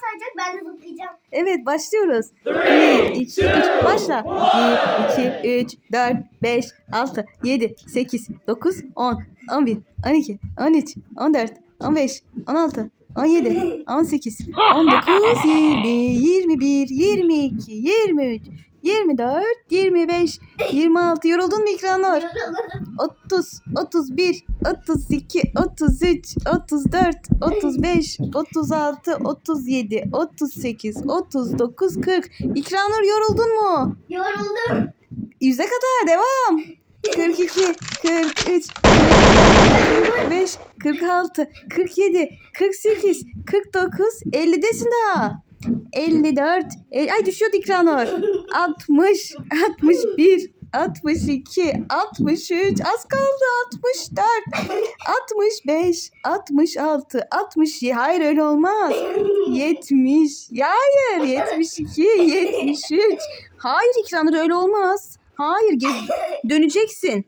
sayacak ben de zıplayacağım. Evet başlıyoruz. 1, 2, 3 başla. 1, 2, 3, 4, 5, 6, 7, 8, 9, 10, 11, 12, 13, 14, 15, 16, 17, 18, 19, 20, 21, 22, 23, 24, 25, 26. Yoruldun mu İkranur? 30, 31, 32, 33, 34, 35, 36, 37, 38, 39, 40. İkranur yoruldun mu? Yoruldum. Yüze kadar devam. 42, 43, 45, 46, 47, 48, 49, 50'desin daha. 54, e, ay düşüyordu İkranur. 60, 61, 62, 63, az kaldı 64, 65, 66, 67, hayır öyle olmaz. 70, ya hayır 72, 73, hayır İkranur öyle olmaz. Hayır gez- döneceksin.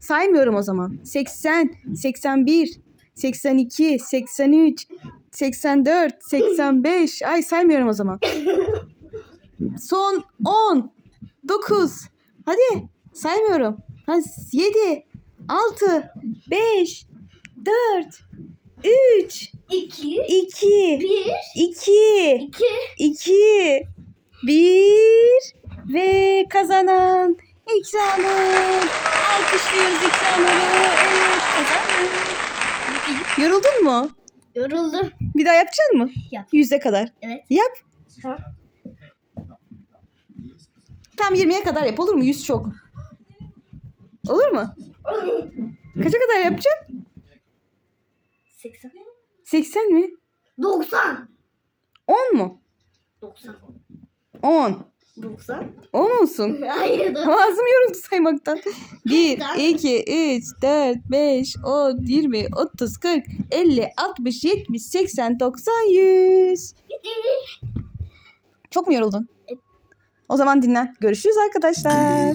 Saymıyorum o zaman. 80, 81, 82, 83, 84, 85. Ay saymıyorum o zaman. Son 10, 9. Hadi saymıyorum. Hadi 7, 6, 5, 4, 3, 2, 2, 1, 2, 2. 2, 1 ve kazanan İkranur. Alkışlıyoruz İkranur'u. Evet kazandı. Yoruldun mu? Yoruldum. Bir daha yapacak mı? Yap. Yüze kadar. Evet. Yap. Ha. Tam 20'ye kadar yap olur mu? 100 çok. Olur mu? Kaça kadar yapacaksın? 80. 80 mi? 90. 10 mu? 90. 10. 90. 10 olsun. Hayır. Ağzım yoruldu saymaktan. 1, Tamam. 2, 3, 4, 5, 10, 20, 30, 40, 50, 60, 70, 80, 90, 100. Çok mu yoruldun? O zaman dinlen. Görüşürüz arkadaşlar.